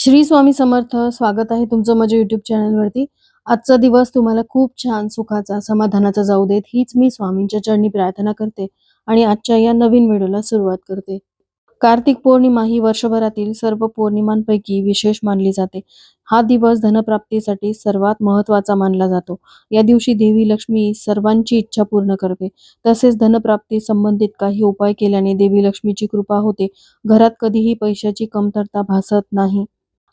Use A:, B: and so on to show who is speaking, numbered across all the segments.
A: श्री स्वामी समर्थ स्वागत आहे तुमचं माझ्या युट्यूब चॅनलवरती आजचा दिवस तुम्हाला खूप छान सुखाचा समाधानाचा जाऊ देत. हीच मी स्वामींच्या चरणी प्रार्थना करते आणि आजच्या या नवीन व्हिडिओला सुरुवात करते. कार्तिक पौर्णिमा ही वर्षभरातील सर्व पौर्णिमांपैकी विशेष मानली जाते. हा दिवस धनप्राप्तीसाठी सर्वात महत्त्वाचा मानला जातो. या दिवशी देवी लक्ष्मी सर्वांची इच्छा पूर्ण करते. तसेच धनप्राप्ती संबंधित काही उपाय केल्याने देवी लक्ष्मीची कृपा होते. घरात कधीही पैशाची कमतरता भासत नाही.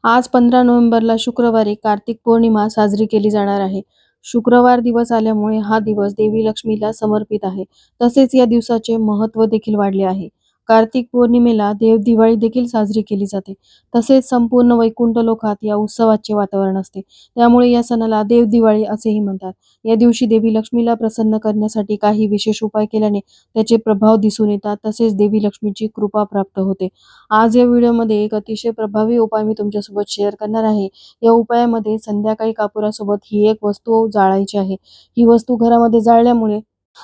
A: आज पंधरा नोव्हेंबरला शुक्रवारी कार्तिक पौर्णिमा साजरी केली जाणार आहे. शुक्रवार दिवस आल्यामुळे हा दिवस देवी लक्ष्मीला समर्पित आहे. तसेच या दिवसाचे महत्त्व देखील वाढले आहे. कार्तिक पौर्णिमेला देव दिवाळी देखील साजरी केली जाते. तसेच संपूर्ण वैकुंठ लोकात या उत्सवाचे वातावरण असते. त्यामुळे या सणाला देव दिवाळी असेही म्हणतात. या दिवशी देवी लक्ष्मीला प्रसन्न करण्यासाठी काही विशेष उपाय केल्याने त्याचे प्रभाव दिसून येतात. तसेच देवी लक्ष्मीची कृपा प्राप्त होते. आज या व्हिडिओमध्ये एक अतिशय प्रभावी उपाय मी तुमच्यासोबत शेअर करणार आहे. या उपायामध्ये संध्याकाळी कापुरासोबत ही एक वस्तू जाळायची आहे. ही वस्तू घरामध्ये जाळल्यामुळे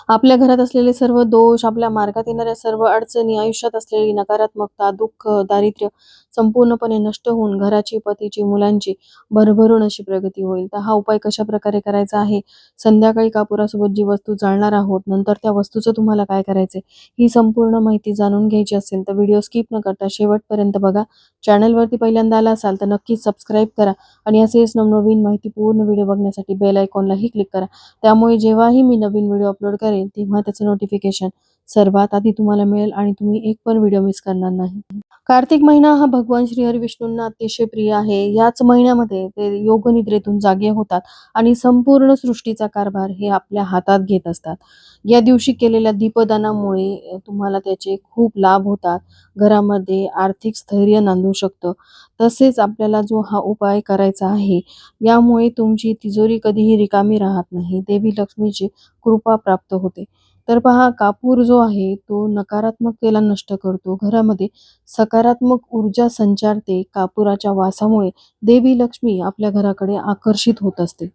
A: आपल्या घरात असलेले सर्व दोष आपल्या मार्गात येणाऱ्या सर्व अडचणी आयुष्यात असलेली नकारात्मकता दुःख दारिद्र्य संपूर्णपणे नष्ट होऊन घराची पतीची मुलांची भरभरून अशी प्रगती होईल. तर हा उपाय कशा प्रकारे करायचा आहे? संध्याकाळी कापुरासोबत जी वस्तू जाळणार आहोत नंतर त्या वस्तूचं तुम्हाला काय करायचं ही संपूर्ण माहिती जाणून घ्यायची असेल तर व्हिडिओ स्किप न करता शेवटपर्यंत बघा. चॅनलवरती पहिल्यांदा आला असाल तर नक्कीच सबस्क्राईब करा आणि असेच नवनवीन माहिती पूर्ण व्हिडिओ बघण्यासाठी बेल आयकॉनलाही क्लिक करा. त्यामुळे जेव्हाही मी नवीन व्हिडिओ अपलोड करेन तेव्हा त्याचं नोटिफिकेशन सर्वात आधी तुम्हाला मिळेल आणि तुम्ही एक पण व्हिडिओ मिस करणार नाही. कार्तिक महिना हा भगवान श्री विष्णूंना अतिशय प्रिय आहे. याच महिन्यामध्ये ते योगनिद्रेतून जागे होतात आणि संपूर्ण सृष्टीचा कारभार हे आपल्या हातात घेत असतात. या दिवशी केलेल्या दीपदानामुळे तुम्हाला त्याचे खूप लाभ होतात. घरामध्ये आर्थिक स्थैर्य नांदू शकतं. तसेच आपल्याला जो हा उपाय करायचा आहे यामुळे तुमची तिजोरी कधीही रिकामी राहत नाही. देवी लक्ष्मीची कृपा प्राप्त होते. तर पहा कापूर जो आहे तो नकारात्मकतेला नष्ट करतो. घरामध्ये सकारात्मक ऊर्जा संचारते कापुराच्या वासामुळे देवी लक्ष्मी आपल्या घराकडे आकर्षित होत असते.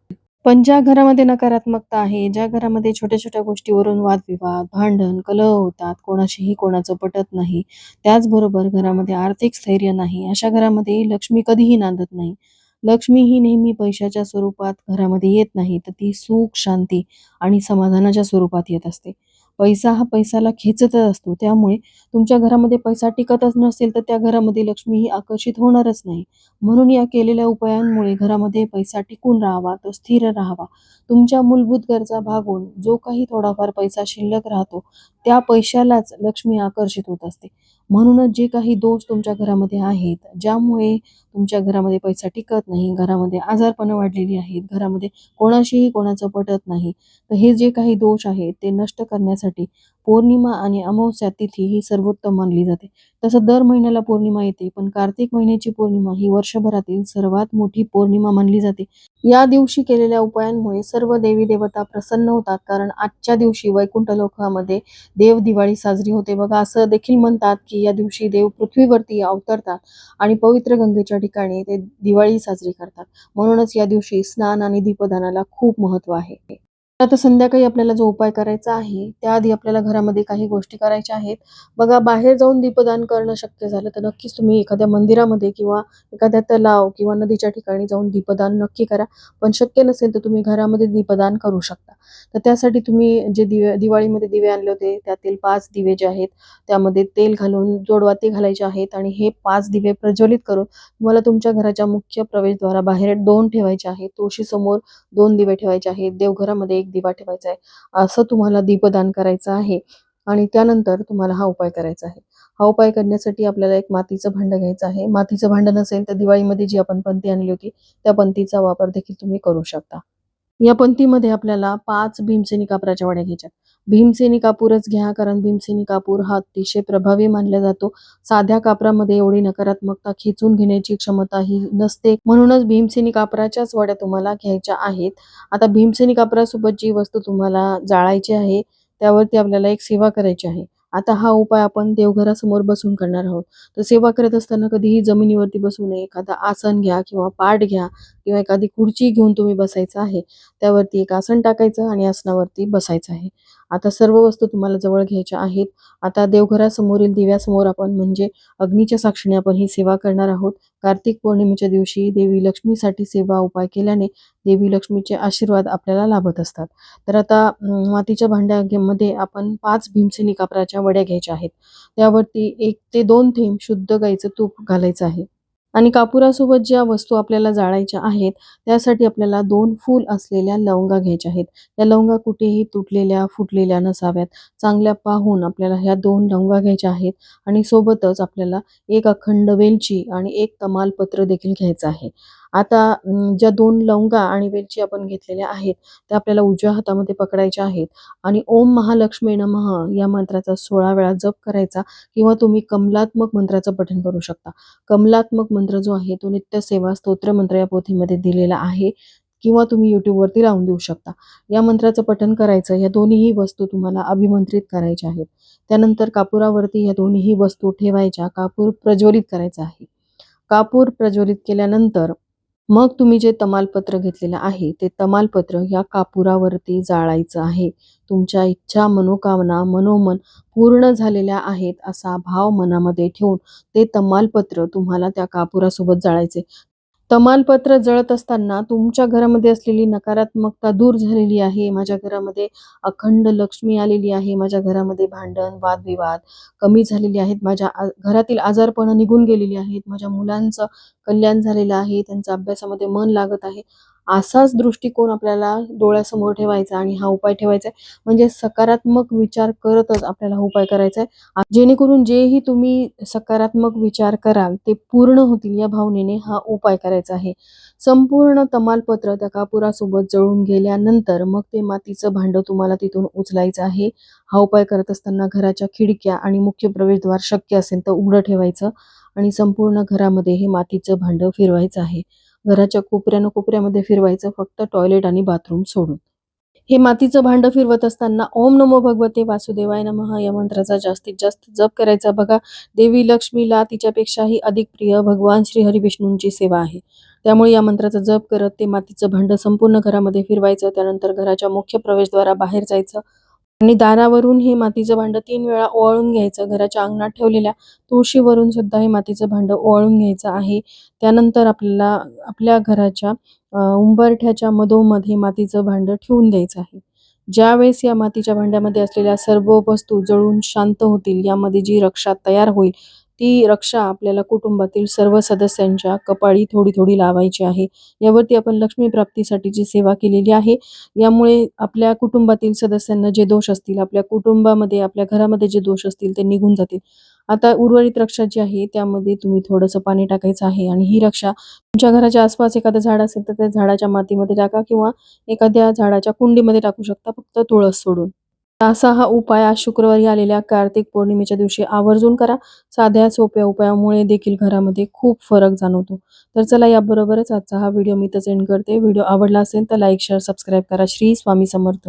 A: पण ज्या घरामध्ये नकारात्मकता आहे ज्या घरामध्ये छोट्या छोट्या गोष्टीवरून वादविवाद भांडण कलह होतात कोणाशीही कोणाचं पटत नाही त्याचबरोबर घरामध्ये आर्थिक स्थैर्य नाही अशा घरामध्ये लक्ष्मी कधीही नांदत नाही. लक्ष्मी ही नेहमी पैशाच्या स्वरूपात घरामध्ये येत नाही तर ती सुख शांती आणि समाधानाच्या स्वरूपात येत असते. पैसा हा पैसाला खेचतच असतो. त्यामुळे तुमच्या घरामध्ये पैसा टिकतच नसेल तर त्या घरामध्ये लक्ष्मी ही आकर्षित होणारच नाही. म्हणून या केलेल्या उपायांमुळे घरामध्ये पैसा टिकून राहावा तो स्थिर राहावा. तुमच्या मूलभूत गरजा भागून जो काही थोडाफार पैसा शिल्लक राहतो त्या पैशालाच लक्ष्मी आकर्षित होत असते. म्हणूनच जे काही दोष तुमच्या घरामध्ये आहेत ज्यामुळे तुमच्या घरामध्ये पैसा टिकत नाही घरामध्ये आजारपणं वाढलेली आहेत घरामध्ये कोणाशीही कोणाचं पटत नाही तर हे जे काही दोष आहेत ते नष्ट करण्यासाठी पौर्णिमा आणि अमावस्या तिथी ही सर्वोत्तम मानली जाते. तसं दर महिन्याला पौर्णिमा येते पण कार्तिक महिन्याची पौर्णिमा ही वर्षभरातील सर्वात मोठी पौर्णिमा मानली जाते. या दिवशी केलेल्या उपायांमुळे सर्व देवी देवता प्रसन्न होतात कारण आजच्या दिवशी वैकुंठ लोकामध्ये देव दिवाळी साजरी होते. बघा असं देखील म्हणतात की या दिवशी देव पृथ्वीवरती अवतरतात आणि पवित्र गंगेच्या ठिकाणी ते दिवाळी साजरी करतात. म्हणूनच या दिवशी स्नान आणि दीपदानाला खूप महत्त्व आहे. आता संध्याकाळी आपल्याला जो उपाय करायचा आहे त्याआधी आपल्याला घरामध्ये काही गोष्टी करायच्या आहेत. बघा बाहेर जाऊन दीपदान करणं शक्य झालं तर नक्कीच तुम्ही एखाद्या मंदिरामध्ये किंवा एखाद्या तलाव किंवा नदीच्या ठिकाणी जाऊन दीपदान नक्की करा. पण शक्य नसेल तर तुम्ही घरामध्ये दीपदान करू शकता. तर त्यासाठी तुम्ही जे दिवे दिवाळीमध्ये दिवे आणले होते त्यातील पाच दिवे जे आहेत त्यामध्ये तेल घालून जोडवाती घालायचे आहेत आणि हे पाच दिवे प्रज्वलित करून तुम्हाला तुमच्या घराच्या मुख्य प्रवेशद्वारा बाहेर दोन ठेवायचे आहेत. तुळशी समोर दोन दिवे ठेवायचे आहेत. देवघरामध्ये एक दिवा ठेवायचा आहे. असं तुम्हाला दीपदान करायचं आहे आणि त्यानंतर तुम्हाला हा उपाय करायचा आहे. हा उपाय करण्यासाठी आपल्याला एक मातीचं भांडं घ्यायचं आहे. मातीचं भांडं नसेल तर दिवाळीमध्ये जी आपण पंथी आणली होती त्या पंथीचा वापर देखील तुम्ही करू शकता. या पंथीमध्ये आपल्याला पाच भीमसेनी कापराच्या वड्या घ्यायच्या भीमसेनी कापूरच घ्या कारण भीमसेनी कापूर हा अतिशय प्रभावी मानला जातो. साध्या कापरामध्ये एवढी नकारात्मकता खेचून घेण्याची क्षमता ही नसते. म्हणूनच भीमसेनी कापराच्याच वड्या तुम्हाला घ्यायच्या आहेत. आता भीमसेनी कापरासोबत जी वस्तू तुम्हाला जाळायची आहे त्यावरती आपल्याला एक सेवा करायची आहे. आता हा उपाय आपण देवघरासमोर बसून करणार आहोत. तर सेवा करत असताना कधीही जमिनीवरती बसू नये. एखादा आसन घ्या किंवा पाठ घ्या किंवा एखादी खुर्ची घेऊन तुम्ही बसायचं आहे. त्यावरती एक आसन टाकायचं आणि आसनावरती बसायचं आहे. आता सर्व वस्तू तुम्हाला जवळ घ्यायच्या आहेत. आता देवघरासमोरील दिव्यासमोर आपण म्हणजे अग्नीच्या साक्षीने आपण ही सेवा करणार आहोत. कार्तिक पौर्णिमेच्या दिवशी देवी लक्ष्मीसाठी सेवा उपाय केल्याने देवी लक्ष्मीचे आशीर्वाद आपल्याला लाभत असतात. तर आता मातीच्या भांड्यामध्ये आपण पाच भीमसेनी कापराच्या वड्या घ्यायच्या आहेत. त्यावरती एक ते दोन थेंब शुद्ध गाईचं तूप घालायचं आहे. आणि कापुरासोबत ज्या वस्तू आपल्याला जाळायच्या आहेत त्यासाठी आपल्याला दोन फूल असलेल्या लवंगा घ्यायच्या आहेत. त्या लवंगा कुठेही तुटलेल्या फुटलेल्या नसाव्यात. चांगल्या पाहून आपल्याला ह्या दोन लवंगा घ्यायच्या आहेत आणि सोबतच आपल्याला एक अखंड वेलची आणि एक तमालपत्र देखील घ्यायचं आहे. आता ज्या दोन लवंगा आणि वेलची आपण घेतलेल्या आहेत त्या आपल्याला उजव्या हातामध्ये पकडायच्या आहेत. आणि ओम महालक्ष्मी नमः या मंत्राचा सोळा वेळा जप करायचा किंवा तुम्ही कमलात्मक मंत्राचं पठण करू शकता. कमलात्मक मंत्र जो आहे तो नित्य सेवा स्तोत्र मंत्र या पोथीमध्ये दिलेला आहे किंवा तुम्ही यूट्यूबवरती लावून देऊ शकता. या मंत्राचं पठण करायचं या दोन्हीही वस्तू तुम्हाला अभिमंत्रित करायच्या आहेत. त्यानंतर कापुरावरती या दोन्हीही वस्तू ठेवायच्या कापूर प्रज्वलित करायचा आहे. कापूर प्रज्वलित केल्यानंतर मग तुम्ही जे तमालपत्र घेतलेलं आहे ते तमालपत्र या कापुरावरती जाळायचं आहे. तुमच्या इच्छा मनोकामना मनोमन पूर्ण झालेल्या आहेत असा भाव मनामध्ये ठेवून ते तमालपत्र तुम्हाला त्या कापुरासोबत जाळायचे. तमालपत्र जळत असताना तुमच्या घरामध्ये असलेली नकारात्मकता दूर झालेली आहे. माझ्या घरामध्ये अखंड लक्ष्मी आलेली आहे. माझ्या घरामध्ये भांडण वादविवाद कमी झालेली आहेत. माझ्या घरातील आजारपणं निघून गेलेली आहेत. माझ्या मुलांचं कल्याण झालेलं आहे. त्यांचा अभ्यासामध्ये मन लागत आहे. असाच दृष्टिकोन आपल्याला डोळ्यासमोर ठेवायचा आणि हा उपाय ठेवायचा आहे. म्हणजे सकारात्मक विचार करतच आपल्याला हा उपाय करायचा आहे. जेणेकरून जेही तुम्ही सकारात्मक विचार कराल ते पूर्ण होतील या भावनेने हा उपाय करायचा आहे. संपूर्ण तमालपत्र त्या कापुरासोबत जळून गेल्यानंतर मग ते मातीचं भांडं तुम्हाला तिथून उचलायचं आहे. हा उपाय करत असताना घराच्या खिडक्या आणि मुख्य प्रवेशद्वार शक्य असेल तर उघडं ठेवायचं आणि संपूर्ण घरामध्ये हे मातीचं भांडं फिरवायचं आहे. घराच्या कोपऱ्यानं कोपऱ्यामध्ये फिरवायचं फक्त टॉयलेट आणि बाथरूम सोडून. हे मातीचं भांडं फिरवत असताना ओम नमो भगवते वासुदेवाय नमः या मंत्राचा जास्तीत जास्त जप करायचा. बघा देवी लक्ष्मीला तिच्यापेक्षाही अधिक प्रिय भगवान श्री हरिविष्णूंची सेवा आहे. त्यामुळे या मंत्राचा जप करत ते मातीचं भांडं संपूर्ण घरामध्ये फिरवायचं त्यानंतर घराच्या मुख्य प्रवेशद्वारा बाहेर जायचं आणि दारावरून हे मातीचं भांडं तीन वेळा ओवाळून घ्यायचं. घराच्या अंगणात ठेवलेल्या तुळशीवरून सुद्धा हे मातीचं भांडं ओवाळून घ्यायचं आहे. त्यानंतर आपल्याला आपल्या घराच्या उंबरठ्याच्या मधोमध हे मातीचं भांडं ठेवून द्यायचं आहे. ज्यावेळेस या मातीच्या भांड्यामध्ये असलेल्या सर्व वस्तू जळून शांत होतील यामध्ये जी रक्षा तयार होईल ती रक्षा आपल्याला कुटुंबातील सर्व सदस्यांच्या कपाळी थोडी थोडी लावायची आहे. यावरती आपण लक्ष्मी प्राप्तीसाठीची सेवा केलेली आहे यामुळे आपल्या कुटुंबातील सदस्यांना जे दोष असतील आपल्या कुटुंबामध्ये आपल्या घरामध्ये जे दोष असतील ते निघून जातील. आता उर्वरित रक्षा जी आहे त्यामध्ये तुम्ही थोडंसं पाणी टाकायचं आहे आणि ही रक्षा तुमच्या घराच्या आसपास एखादं झाड असेल तर त्या झाडाच्या मातीमध्ये टाका किंवा एखाद्या झाडाच्या कुंडीमध्ये टाकू शकता फक्त तुळस सोडून. असा हा उपाय आज शुक्रवारी आलेल्या कार्तिक पौर्णिमेच्या दिवशी आवर्जून करा. साध्या सोप्या उपायामुळे देखील घरामध्ये खूप फरक जाणवतो. तर चला याबरोबरच आजचा हा व्हिडिओ मी तर एंड करते. व्हिडिओ आवडला असेल तर लाईक शेअर सबस्क्राईब करा. श्री स्वामी समर्थ.